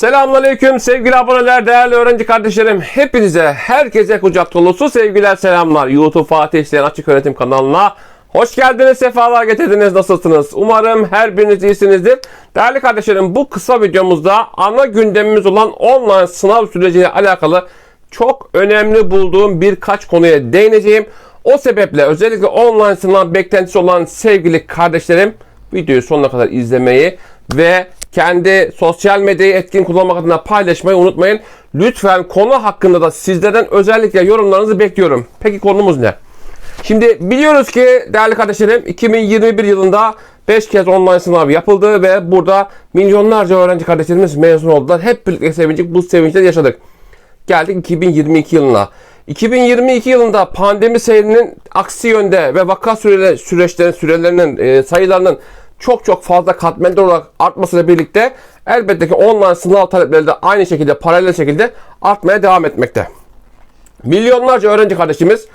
Selamünaleyküm sevgili aboneler, değerli öğrenci kardeşlerim. Hepinize, herkese kucak dolusu sevgiler, selamlar. YouTube Fatih İsteyen Açık Öğretim kanalına hoş geldiniz, sefalar getirdiniz. Nasılsınız? Umarım her biriniz iyisinizdir. Değerli kardeşlerim, bu kısa videomuzda ana gündemimiz olan online sınav süreciyle alakalı çok önemli bulduğum birkaç konuya değineceğim. O sebeple özellikle online sınav beklentisi olan sevgili kardeşlerim videoyu sonuna kadar izlemeyi ve kendi sosyal medyayı etkin kullanmak adına paylaşmayı unutmayın. Lütfen konu hakkında da sizlerden özellikle yorumlarınızı bekliyorum. Peki konumuz ne? Şimdi biliyoruz ki değerli kardeşlerim 2021 yılında 5 kez online sınav yapıldı ve burada milyonlarca öğrenci kardeşlerimiz mezun oldular. Hep birlikte sevinçlik bu sevinçleri yaşadık. Geldik 2022 yılına. 2022 yılında pandemi seyrinin aksi yönde ve vaka süre, süreçlerin sürelerinin e, sayılarının çok çok fazla katmerli olarak artmasıyla birlikte elbette ki online sınav talepleri de aynı şekilde paralel şekilde artmaya devam etmekte. Milyonlarca öğrenci kardeşimiz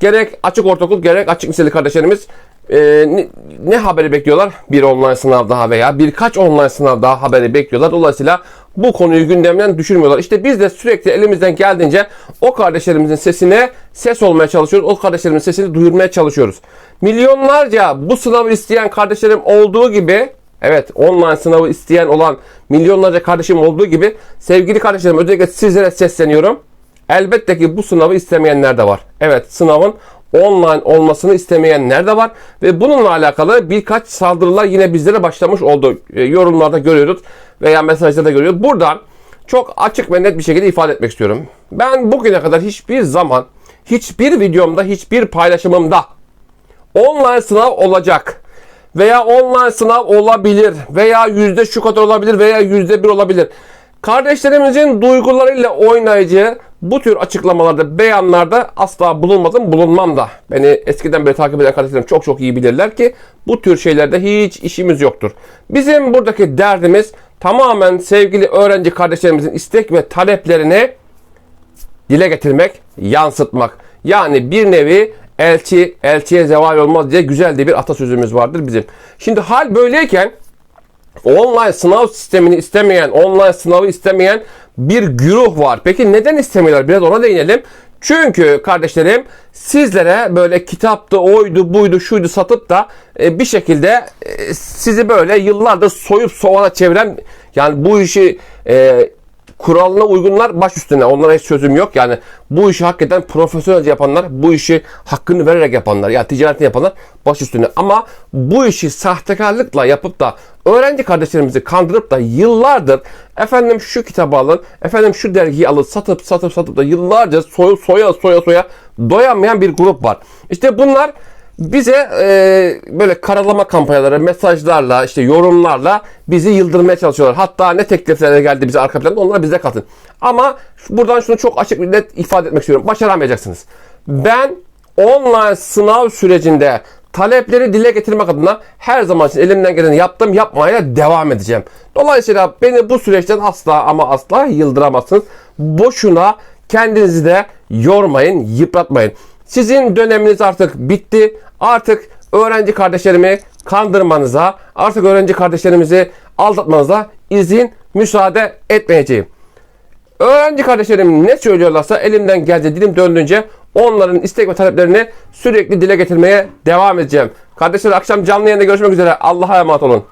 gerek açık ortaokul gerek açık liseli kardeşlerimiz e, ne, ne haberi bekliyorlar? Bir online sınav daha veya birkaç online sınav daha haberi bekliyorlar. Dolayısıyla bu konuyu gündemden düşürmüyorlar. İşte biz de sürekli elimizden geldiğince o kardeşlerimizin sesine ses olmaya çalışıyoruz. O kardeşlerimizin sesini duyurmaya çalışıyoruz. Milyonlarca bu sınavı isteyen kardeşlerim olduğu gibi Evet online sınavı isteyen olan milyonlarca kardeşim olduğu gibi sevgili kardeşlerim özellikle sizlere sesleniyorum. Elbette ki bu sınavı istemeyenler de var. Evet sınavın online olmasını istemeyenler de var. Ve bununla alakalı birkaç saldırılar yine bizlere başlamış oldu. E, yorumlarda görüyoruz veya mesajlarda görüyoruz. Buradan çok açık ve net bir şekilde ifade etmek istiyorum. Ben bugüne kadar hiçbir zaman, hiçbir videomda, hiçbir paylaşımımda online sınav olacak veya online sınav olabilir veya yüzde şu kadar olabilir veya yüzde bir olabilir. Kardeşlerimizin duygularıyla oynayıcı bu tür açıklamalarda, beyanlarda asla bulunmadım, bulunmam da. Beni eskiden beri takip eden kardeşlerim çok çok iyi bilirler ki bu tür şeylerde hiç işimiz yoktur. Bizim buradaki derdimiz tamamen sevgili öğrenci kardeşlerimizin istek ve taleplerini dile getirmek, yansıtmak. Yani bir nevi elçi, elçiye zeval olmaz diye güzel de bir atasözümüz vardır bizim. Şimdi hal böyleyken online sınav sistemini istemeyen, online sınavı istemeyen bir güruh var. Peki neden istemiyorlar? Biraz ona değinelim. Çünkü kardeşlerim sizlere böyle kitaptı, oydu, buydu, şuydu satıp da e, bir şekilde e, sizi böyle yıllardır soyup soğana çeviren yani bu işi e, kuralına uygunlar baş üstüne. Onlara hiç sözüm yok. Yani bu işi hakikaten profesyonelce yapanlar, bu işi hakkını vererek yapanlar, ya ticaretini yapanlar baş üstüne. Ama bu işi sahtekarlıkla yapıp da öğrenci kardeşlerimizi kandırıp da yıllardır efendim şu kitabı alın, efendim şu dergiyi alın, satıp satıp satıp da yıllarca soya soya soya soya doyamayan bir grup var. İşte bunlar bize e, böyle karalama kampanyaları, mesajlarla, işte yorumlarla bizi yıldırmaya çalışıyorlar. Hatta ne tekliflerle geldi bize arka planda onlara bize katın. Ama buradan şunu çok açık bir net ifade etmek istiyorum. Başaramayacaksınız. Ben online sınav sürecinde talepleri dile getirmek adına her zaman için elimden geleni yaptım, yapmaya devam edeceğim. Dolayısıyla beni bu süreçten asla ama asla yıldıramazsınız. Boşuna kendinizi de yormayın, yıpratmayın. Sizin döneminiz artık bitti. Artık öğrenci kardeşlerimi kandırmanıza, artık öğrenci kardeşlerimizi aldatmanıza izin, müsaade etmeyeceğim. Öğrenci kardeşlerim ne söylüyorlarsa elimden geldiği dilim döndüğünce onların istek ve taleplerini sürekli dile getirmeye devam edeceğim. Kardeşler akşam canlı yayında görüşmek üzere. Allah'a emanet olun.